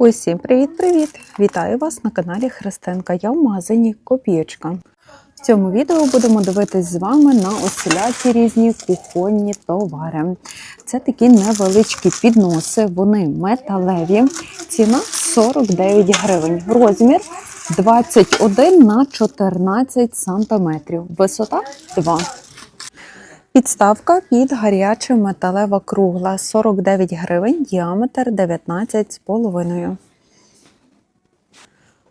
Усім привіт-привіт! Вітаю вас на каналі Христинка. Я в магазині Копієчка. В цьому відео будемо дивитись з вами на осіляті різні кухонні товари. Це такі невеличкі підноси, вони металеві. Ціна 49 гривень. Розмір 21 на 14 сантиметрів. Висота 2. Підставка під гаряче металева кругла 49 гривень, діаметр 19,5.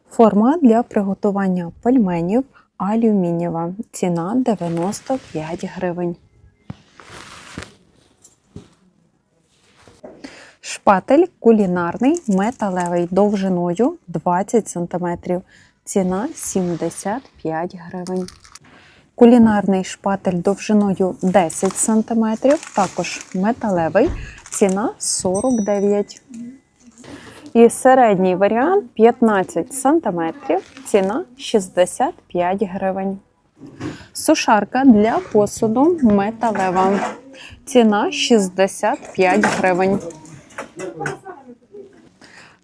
Форма для приготування пельменів алюмінієва. Ціна 95 гривень. Шпатель кулінарний металевий довжиною 20 см. Ціна 75 гривень. Кулінарний шпатель довжиною 10 см, також металевий, ціна 49 І середній варіант 15 см, ціна 65 гривень. Сушарка для посуду металева. Ціна 65 гривень.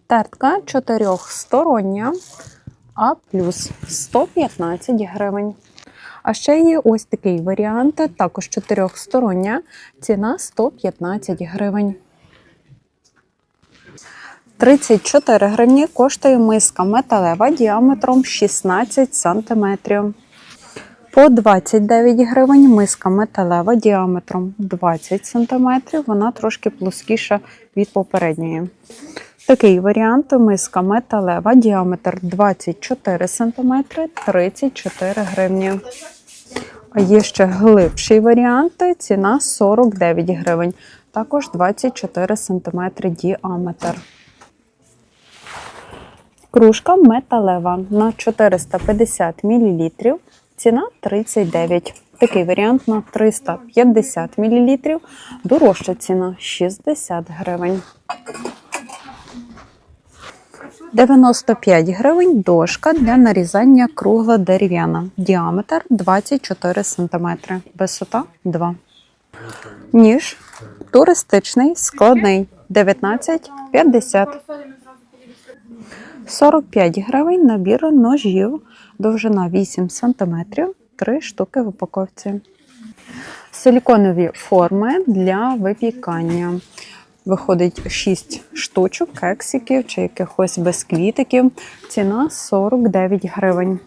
Тертка чотирьохстороння, а плюс 115 гривень. А ще є ось такий варіант, також чотирьохстороння, ціна 115 гривень. 34 гривні коштує миска металева діаметром 16 см. По 29 гривень миска металева діаметром 20 см. Вона трошки плоскіша від попередньої. Такий варіант миска металева, діаметр 24 см, 34 гривні. А є ще глибший варіант, ціна 49 гривень, також 24 см діаметр. Кружка металева на 450 мл, ціна 39 Такий варіант на 350 мл, дорожча ціна 60 гривень. 95 гривень дошка для нарізання кругла дерев'яна. Діаметр 24 см. Висота 2. Ніж туристичний, складний 19,50. 45 гривень набір ножів. Довжина 8 см. 3 штуки в упаковці. Силіконові форми для випікання. Виходить 6 штучок, кексиків чи якихось безквітиків. Ціна 49 гривень.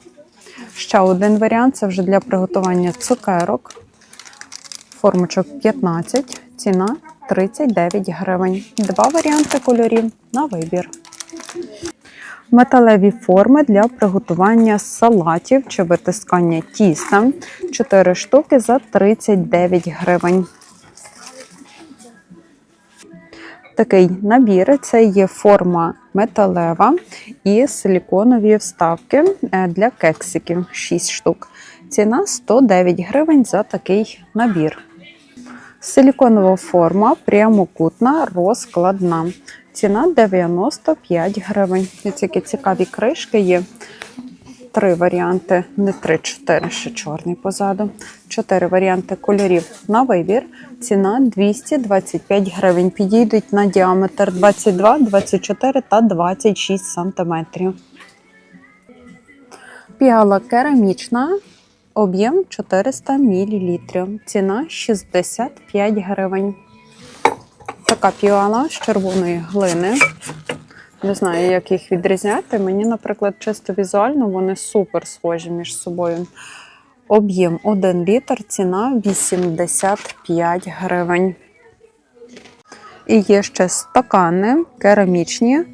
Ще один варіант це вже для приготування цукерок. Формочок 15, ціна 39 гривень. Два варіанти кольорів на вибір. Металеві форми для приготування салатів чи витискання тіста. 4 штуки за 39 гривень. Такий набір це є форма металева і силіконові вставки е, для кексиків 6 штук. Ціна 109 гривень за такий набір. Силіконова форма прямокутна, розкладна. Ціна 95 гривень. Які цікаві кришки є. Три варіанти, не три, чотири, ще чорний позаду. Чотири варіанти кольорів на вибір. Ціна 225 гривень. Підійдуть на діаметр 22, 24 та 26 сантиметрів. Піала керамічна, об'єм 400 мл. Ціна 65 гривень. Така піала з червоної глини. Не знаю, як їх відрізняти. Мені, наприклад, чисто візуально вони супер схожі між собою. Об'єм 1 літр, ціна 85 гривень. І є ще стакани керамічні.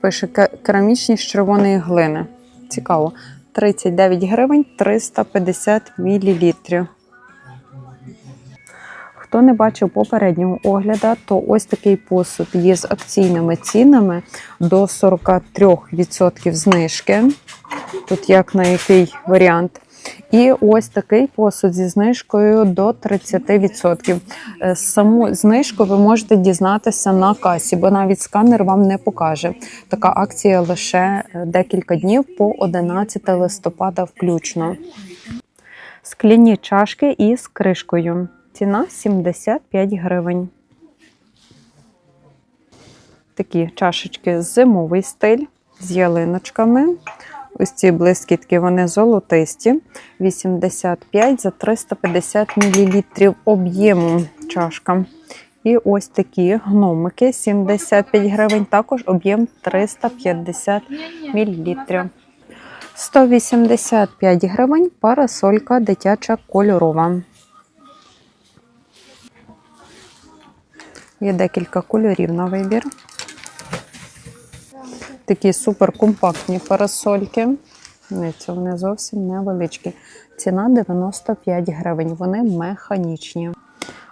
Пише керамічні з червоної глини. Цікаво. 39 гривень 350 мл. Хто не бачив попереднього огляду, то ось такий посуд є з акційними цінами до 43% знижки. Тут як на який варіант. І ось такий посуд зі знижкою до 30%. Е, Саму знижку ви можете дізнатися на касі, бо навіть сканер вам не покаже. Така акція лише е, декілька днів по 11 листопада включно. Скляні чашки із кришкою. Ціна 75 гривень. Такі чашечки зимовий стиль з ялиночками. Ось ці блискітки, вони золотисті. 85 за 350 мл об'єму чашка. І ось такі гномики 75 гривень, також об'єм 350 мл. 185 гривень парасолька дитяча кольорова. Є декілька кольорів на вибір. Такі суперкомпактні парасольки. Дивіться, вони зовсім невеличкі. Ціна 95 гривень. Вони механічні.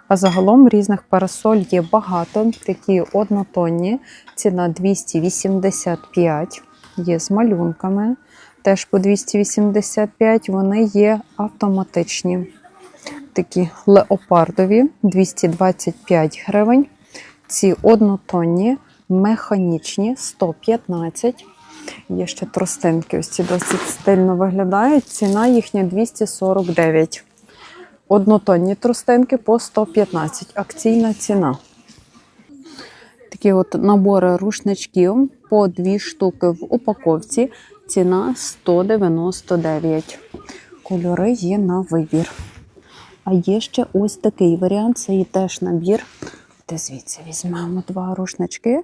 А загалом різних парасоль є багато. Такі однотонні. Ціна 285. Є з малюнками. Теж по 285. Вони є автоматичні. Такі леопардові 225 гривень. Ці однотонні, механічні 115. Є ще тростинки. Ось ці досить стильно виглядають. Ціна їхня 249. Однотонні тростинки по 115. Акційна ціна. Такі от набори рушничків по 2 штуки в упаковці. Ціна 199. Кольори є на вибір. А є ще ось такий варіант. Це і теж набір. Де звідси візьмемо два рушнички.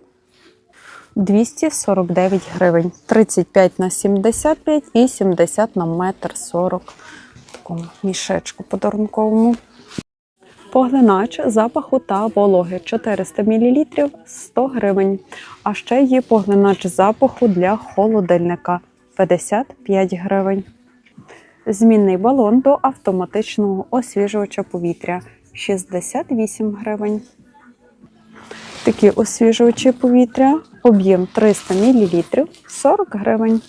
249 гривень. 35 на 75 і 70 на метр 40. В такому мішечку подарунковому. Поглинач запаху та вологи 400 мл 100 гривень. А ще є поглинач запаху для холодильника 55 гривень. Змінний балон до автоматичного освіжувача повітря 68 гривень. Такі освіжувачі повітря, об'єм 300 мл 40 гривень.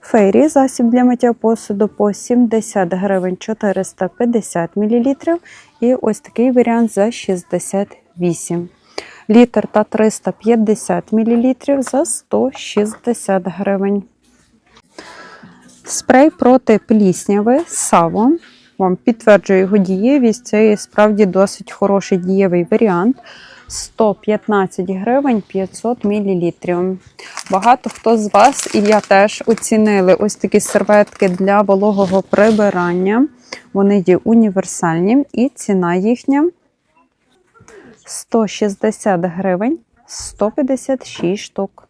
Фейрі засіб для миття посуду по 70 гривень 450 мл. І ось такий варіант за 68 Літр та 350 мл за 160 гривень. Спрей проти плісняви Саво. Вам підтверджує його дієвість. Це справді досить хороший дієвий варіант. 115 гривень 500 мл. Багато хто з вас, і я теж оцінили ось такі серветки для вологого прибирання. Вони є універсальні, і ціна їхня 160 гривень 156 штук.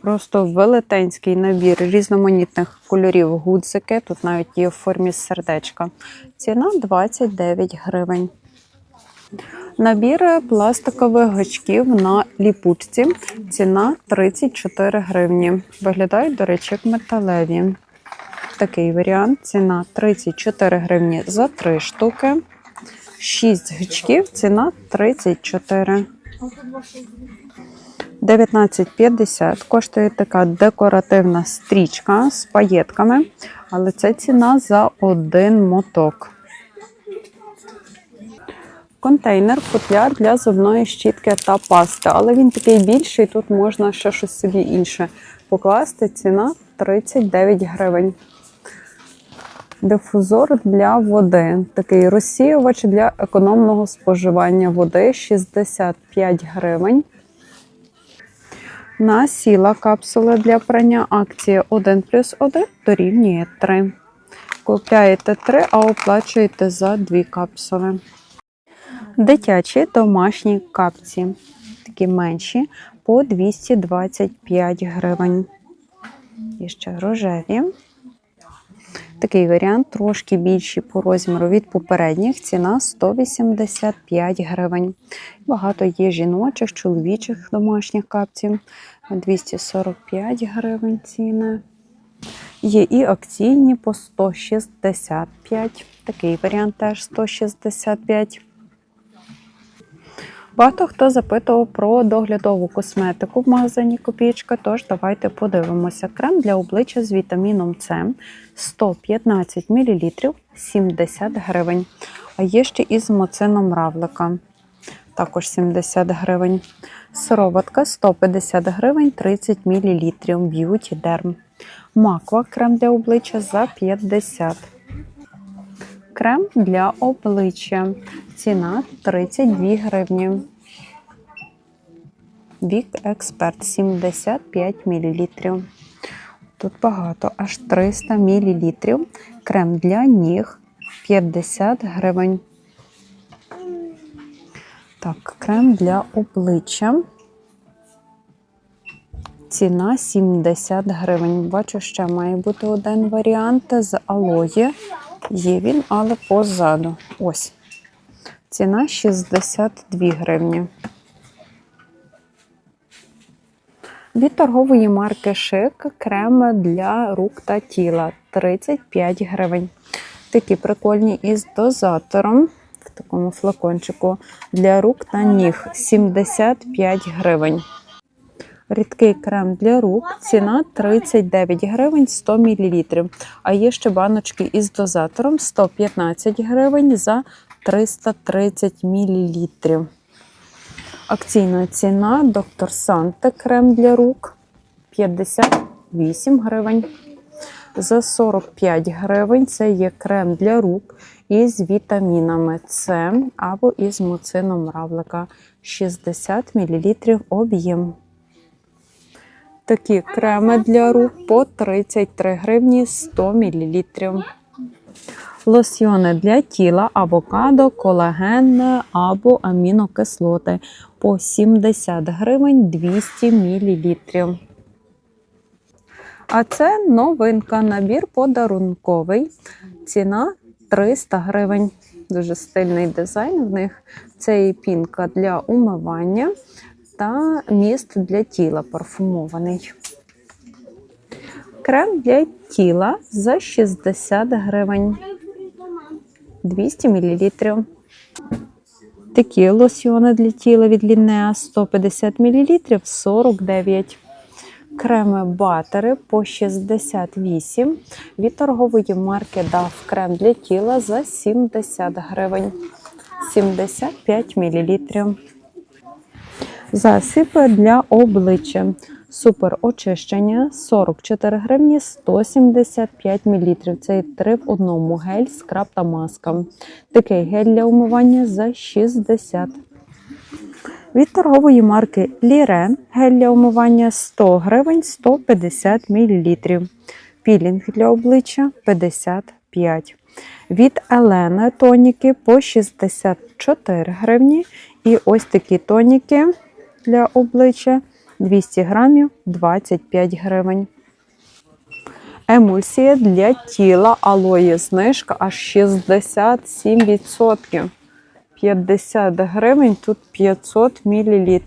Просто велетенський набір різноманітних кольорів гудзики. Тут навіть є в формі сердечка. Ціна 29 гривень. Набір пластикових гачків на ліпучці. Ціна 34 гривні. Виглядають, до речі, як металеві. Такий варіант. Ціна 34 гривні за 3 штуки. 6 гачків, ціна 34. 19,50 коштує така декоративна стрічка з паєтками, але це ціна за один моток. Контейнер футляр для зубної щітки та пасти, але він такий більший, тут можна ще щось собі інше покласти. Ціна 39 гривень. Дифузор для води. Такий розсіювач для економного споживання води 65 гривень. Насіла капсули для прання акції 1 плюс 1 дорівнює 3. Купляєте 3, а оплачуєте за 2 капсули. Дитячі домашні капці. Такі менші по 225 гривень. І ще рожеві. Такий варіант трошки більший по розміру від попередніх. Ціна 185 гривень. Багато є жіночих, чоловічих домашніх капців. 245 гривень ціни. Є і акційні по 165. Такий варіант теж 165. Багато хто запитував про доглядову косметику в магазині Копійка, тож давайте подивимося. Крем для обличчя з вітаміном С 115 мл 70 гривень. А є ще і з моцином равлика, також 70 гривень. Сироватка 150 гривень 30 мл Б'юті Дерм. Маква крем для обличчя за 50 Крем для обличчя. Ціна 32 гривні. Вік Експерт 75 мл. Тут багато, аж 300 мл. Крем для ніг 50 гривень. Так, крем для обличчя. Ціна 70 гривень. Бачу, ще має бути один варіант з алої. Є він, але позаду. Ось. Ціна 62 гривні. Від торгової марки Шик крем для рук та тіла 35 гривень. Такі прикольні із дозатором в такому флакончику для рук та ніг 75 гривень. Рідкий крем для рук, ціна 39 гривень 100 мл. А є ще баночки із дозатором 115 гривень за 330 мл. Акційна ціна доктор Санте крем для рук 58 гривень. За 45 гривень це є крем для рук із вітамінами С або із муцином равлика 60 мл об'єм. Такі креми для рук по 33 гривні 100 мл. Лосьйони для тіла, авокадо, колаген або амінокислоти по 70 гривень 200 мл. А це новинка, набір подарунковий. Ціна 300 гривень. Дуже стильний дизайн в них. Це і пінка для умивання та міст для тіла парфумований. Крем для тіла за 60 гривень. 200 мл. Такі лосьйони для тіла від Лінеа 150 мл 49 Креми батери по 68 від торгової марки DAF крем для тіла за 70 гривень 75 мл. Засіб для обличчя. Супер очищення 44 гривні 175 мл. Це 3 в одному гель, скраб та маска. Такий гель для умивання за 60. Від торгової марки Лірен гель для умивання 100 гривень 150 мл. Пілінг для обличчя 55. Від Елена тоніки по 64 гривні. І ось такі тоніки для обличчя 200 грамів 25 гривень. Емульсія для тіла алої знижка аж 67%. 50 гривень, тут 500 мл.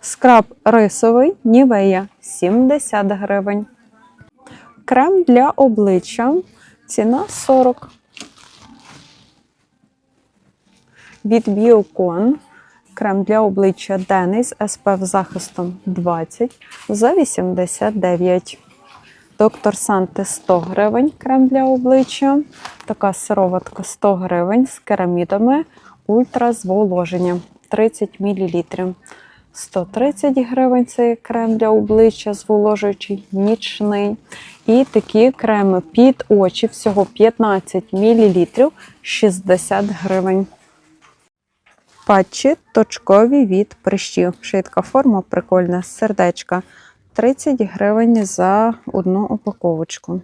Скраб рисовий Нівея 70 гривень. Крем для обличчя. Ціна 40. Від Біокон крем для обличчя Денис SPF захистом 20 за 89. Доктор Санте 100 гривень крем для обличчя. Така сироватка 100 гривень з керамідами ультразволоження 30 мл. 130 гривень це крем для обличчя зволожуючий нічний. І такі креми під очі всього 15 мл 60 гривень. Патчі точкові від прищів. Швидка форма прикольна, сердечка. 30 гривень за одну упаковочку.